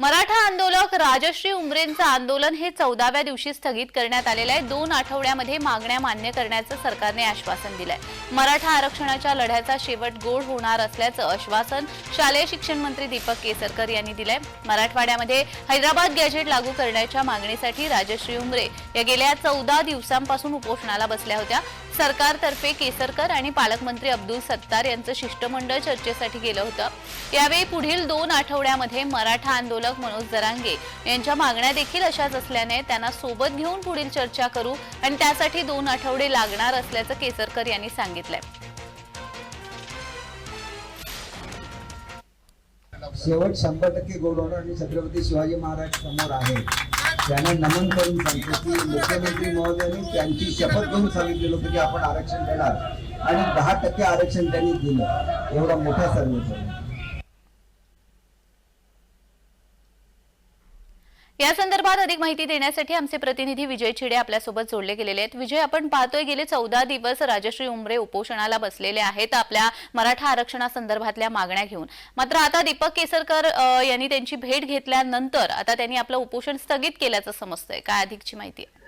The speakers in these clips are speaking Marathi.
मराठा आंदोलक राजश्री उमरेंचं आंदोलन हे चौदाव्या दिवशी स्थगित करण्यात आलेलं आहे. दोन आठवड्यामध्ये मागण्या मान्य करण्याचं सरकारने आश्वासन दिलंय. मराठा आरक्षणाच्या लढ्याचा शेवट गोड होणार असल्याचं आश्वासन शालेय शिक्षण मंत्री दीपक केसरकर यांनी दिलंय. मराठवाड्यामध्ये हैदराबाद गॅजेट लागू करण्याच्या मागणीसाठी राजश्री उमरे या गेल्या चौदा दिवसांपासून उपोषणाला बसल्या होत्या. सरकारतर्फे केसरकर आणि पालकमंत्री अब्दुल सत्तार यांचं शिष्टमंडळ चर्चेसाठी गेलं होतं. यावेळी पुढील दोन आठवड्यामध्ये मराठा आंदोलक मनोज जरांगे यांच्या मागण्या देखील अशाच असल्याने त्यांना सोबत घेऊन पुढील चर्चा करू आणि त्यासाठी दोन आठवडे लागणार असल्याचं केसरकर यांनी सांगितलंय. शेवट शंभर टक्के गोड आणि छत्रपती शिवाजी महाराज समोर आहे. त्यांना नमन करून सांगतो की मुख्यमंत्री महोदयांनी त्यांची शपथ घेऊन सांगितलेलं होतं की आपण आरक्षण देणार. आणि दहा टक्के आरक्षण त्यांनी दिलं. एवढा मोठा सर्व या संदर्भात अधिक माहिती देण्यासाठी आमचे प्रतिनिधी विजय छिडे आपल्यासोबत जोडले गेलेले आहेत. विजय आपण पाहतोय गेले चौदा दिवस राजश्री उमरे उपोषणाला बसलेले आहेत आपल्या मराठा आरक्षणासंदर्भातल्या मागण्या घेऊन. मात्र आता दीपक केसरकर यांनी त्यांची भेट घेतल्यानंतर आता त्यांनी आपलं उपोषण स्थगित केल्याचं समजतंय. काय अधिकची माहिती आहे?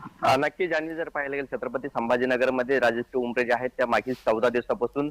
नक्की नक्कीच जर पाहायला गेलं छत्रपती संभाजीनगरमध्ये राजश्री उमरे जे आहेत त्या मागील चौदा दिवसापासून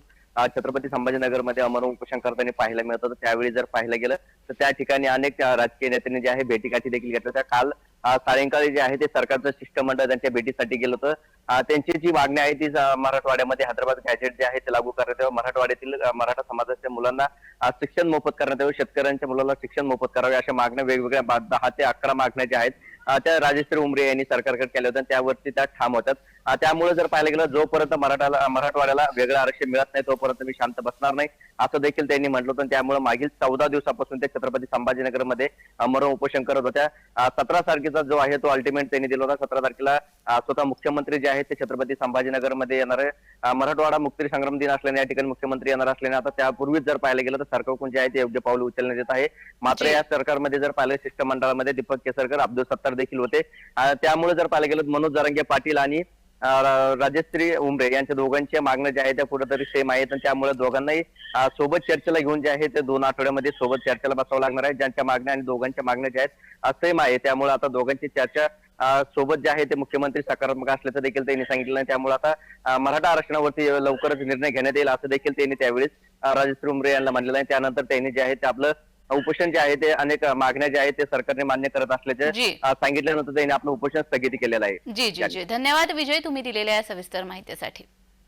छत्रपती संभाजीनगरमध्ये अमर उपोषण करताना पाहायला मिळत होतं. त्यावेळी जर पाहिलं गेलं तर त्या ठिकाणी अनेक राजकीय नेत्यांनी जे आहे भेटीगाठी देखील घेतल्या त्या काल सायंकाळी जे आहे ते सरकारचं शिष्टमंडळ त्यांच्या भेटीसाठी गेलं होतं. त्यांची जी मागणी आहे ती मराठवाड्यामध्ये हैदराबाद गॅजेट जे आहे ते लागू करण्यात यावं. मराठवाड्यातील मराठा समाजाच्या मुलांना शिक्षण मोफत करण्यात यावं. शेतकऱ्यांच्या मुलांना शिक्षण मोफत करावे अशा मागण्या वेगवेगळ्या दहा ते अकरा मागण्या ज्या आहेत त्या राजेश्री उमरे यांनी सरकारकडे केल्या होत्या त्यावरती त्या ठाम होतात त्यामुळे जर पाहिलं गेलं जोपर्यंत मराठाला मराठवाड्याला वेगळं आरक्षण मिळत नाही तोपर्यंत मी शांत बसणार नाही. असं देखील त्यांनी म्हटलं होतं. त्यामुळे मागील चौदा दिवसापासून ते छत्रपती संभाजीनगरमध्ये मरण उपोषण करत होत्या. सतरा तारखेचा जो आहे तो अल्टिमेट त्यांनी दिला होता. सतरा तारखेला स्वतः मुख्यमंत्री जे आहेत ते छत्रपती संभाजीनगरमध्ये येणार मराठवाडा मुक्ती संग्राम दिन असल्याने या ठिकाणी मुख्यमंत्री येणार असल्याने आता त्यापूर्वीच जर पाहिलं गेलं तर सरकारकडून जे आहे ते योग्य पाऊल उचलण्यात येत आहे. मात्र. या सरकारमध्ये जर पाहिलं शिष्टमंडळामध्ये दीपक केसरकर अब्दुल सत्तार देखील होते. त्यामुळे जर पाहिलं गेलं मनोज जरांगे पाटील आणि राजश्री उमरे यांच्या दोघांच्या मागण्या ज्या आहेत त्या कुठेतरी सेम आहेत. आणि त्यामुळे दोघांनाही सोबत चर्चेला घेऊन जे आहे ते दोन आठवड्यामध्ये सोबत चर्चेला बसावं लागणार आहे. ज्यांच्या मागण्या आणि दोघांच्या मागण्या ज्या आहेत सेम आहे. त्यामुळे आता दोघांची चर्चा सोबत जे आहे ते मुख्यमंत्री सकारात्मक असल्याचं देखील त्यांनी सांगितलं. त्यामुळे आता मराठा आरक्षणावरती लवकरच निर्णय घेण्यात येईल असं देखील त्यांनी त्यावेळेस राजश्री उमरे यांना म्हणलेलं आहे. त्यानंतर त्यांनी जे आहे ते आपलं उपोषण जे आहे ते अनेक मागण्या ज्या आहेत ते सरकारने मान्य करत असल्याचे सांगितल्यानंतर त्यांनी आपलं उपोषण स्थगित केलेलं आहे. जी जी जी. धन्यवाद. विजय तुम्ही दिलेल्या या सविस्तर माहितीसाठी.